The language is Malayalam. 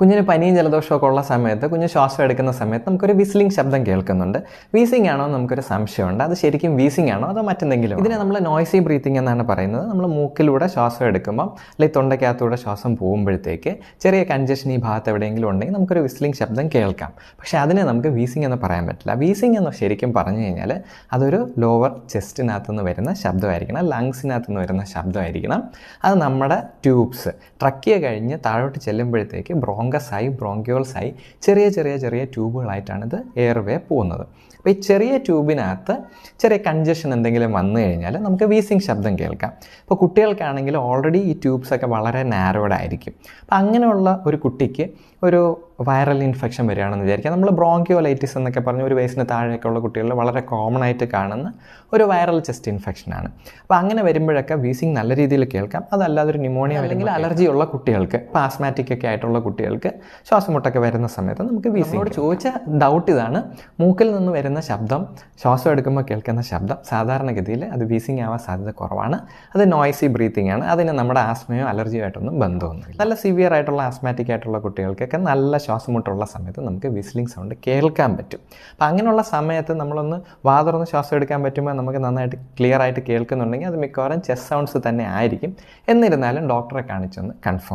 കുഞ്ഞിന് പനിയും ജലദോഷമൊക്കെ ഉള്ള സമയത്ത് കുഞ്ഞ് ശ്വാസം എടുക്കുന്ന സമയത്ത് നമുക്കൊരു വിസിലിംഗ് ശബ്ദം കേൾക്കുന്നുണ്ട്. വീസിംഗ് ആണോ നമുക്കൊരു സംശയമുണ്ട്. അത് ശരിക്കും വീസിംഗ് ആണോ അതോ മറ്റെന്തെങ്കിലും ഇതിനെ നമ്മൾ നോയ്സി ബ്രീത്തിങ് എന്നാണ് പറയുന്നത്. നമ്മൾ മൂക്കിലൂടെ ശ്വാസം എടുക്കുമ്പോൾ അല്ലെങ്കിൽ തൊണ്ടയ്ക്കകത്തൂടെ ശ്വാസം പോകുമ്പോഴത്തേക്ക് ചെറിയ കൺജഷൻ ഈ ഭാഗത്ത് എവിടെയെങ്കിലും ഉണ്ടെങ്കിൽ നമുക്കൊരു വിസിലിംഗ് ശബ്ദം കേൾക്കാം. പക്ഷേ അതിനെ നമുക്ക് വീസിംഗ് എന്ന് പറയാൻ പറ്റില്ല. വീസിംഗ് എന്ന് ശരിക്കും പറഞ്ഞു കഴിഞ്ഞാൽ അതൊരു ലോവർ ചെസ്റ്റിനകത്ത് നിന്ന് വരുന്ന ശബ്ദമായിരിക്കണം. ലങ്സിനകത്ത് നിന്ന് വരുന്ന ശബ്ദമായിരിക്കണം. അത് നമ്മുടെ ട്യൂബ്സ് ട്രക്കിയ കഴിഞ്ഞ് താഴോട്ട് ചെല്ലുമ്പോഴത്തേക്ക് ബ്രോങ്കസ് ആയി ബ്രോങ്കിയോൾസായി ചെറിയ ചെറിയ ചെറിയ ട്യൂബുകളായിട്ടാണ് ഇത് എയർവേ പോകുന്നത്. അപ്പോൾ ഈ ചെറിയ ട്യൂബിനകത്ത് ചെറിയ കൺജഷൻ എന്തെങ്കിലും വന്നു കഴിഞ്ഞാൽ നമുക്ക് വീസിങ് ശബ്ദം കേൾക്കാം. ഇപ്പോൾ കുട്ടികൾക്കാണെങ്കിൽ ഓൾറെഡി ഈ ട്യൂബ്സൊക്കെ വളരെ നാരോഡ് ആയിരിക്കും. അപ്പോൾ അങ്ങനെയുള്ള ഒരു കുട്ടിക്ക് ഒരു വൈറൽ ഇൻഫെക്ഷൻ വരികയാണെന്ന് വിചാരിക്കുക. നമ്മൾ ബ്രോങ്കിയോലൈറ്റിസ് എന്നൊക്കെ പറഞ്ഞ ഒരു വയസ്സിന് താഴെയൊക്കെയുള്ള കുട്ടികളിൽ വളരെ കോമൺ ആയിട്ട് കാണുന്ന ഒരു വൈറൽ ചെസ്റ്റ് ഇൻഫെക്ഷനാണ് അപ്പോൾ അങ്ങനെ വരുമ്പോഴൊക്കെ വീസിങ് നല്ല രീതിയിൽ കേൾക്കാം. അതല്ലാതെ ഒരു ന്യൂമോണിയ അല്ലെങ്കിൽ അലർജി ഉള്ള കുട്ടികൾക്ക് ഇപ്പോൾ ആസ്മാറ്റിക് ഒക്കെ ആയിട്ടുള്ള കുട്ടികൾക്ക് ശ്വാസം മുട്ടൊക്കെ വരുന്ന സമയത്ത് നമുക്ക് വീസിങ്ങോട് ചോദിച്ച ഡൗട്ട് ഇതാണ്. മൂക്കിൽ നിന്ന് വരുന്ന ശബ്ദം ശ്വാസം എടുക്കുമ്പോൾ കേൾക്കുന്ന ശബ്ദം സാധാരണഗതിയിൽ അത് വീസിങ് ആവാൻ സാധ്യത കുറവാണ്. അത് നോയ്സി ബ്രീത്തിങ് ആണ്. അതിന് നമ്മുടെ ആസ്മയോ അലർജിയോ ആയിട്ടൊന്നും ബന്ധമൊന്നുമില്ല. നല്ല സിവിയർ ആയിട്ടുള്ള ആസ്മാറ്റിക് ആയിട്ടുള്ള കുട്ടികൾക്കൊക്കെ നല്ല ശ്വാസം മുട്ടുള്ള സമയത്ത് നമുക്ക് വിസിലിംഗ് സൗണ്ട് കേൾക്കാൻ പറ്റും. അപ്പം അങ്ങനെയുള്ള സമയത്ത് നമ്മളൊന്ന് വാതുറന്ന് ശ്വാസം എടുക്കാൻ പറ്റുമ്പോൾ നമുക്ക് നന്നായിട്ട് ക്ലിയർ ആയിട്ട് കേൾക്കുന്നുണ്ടെങ്കിൽ അത് മിക്കവാറും ചെസ് സൗണ്ട്സ് തന്നെ ആയിരിക്കും. എന്നിരുന്നാലും ഡോക്ടറെ കാണിച്ചൊന്ന് കൺഫേം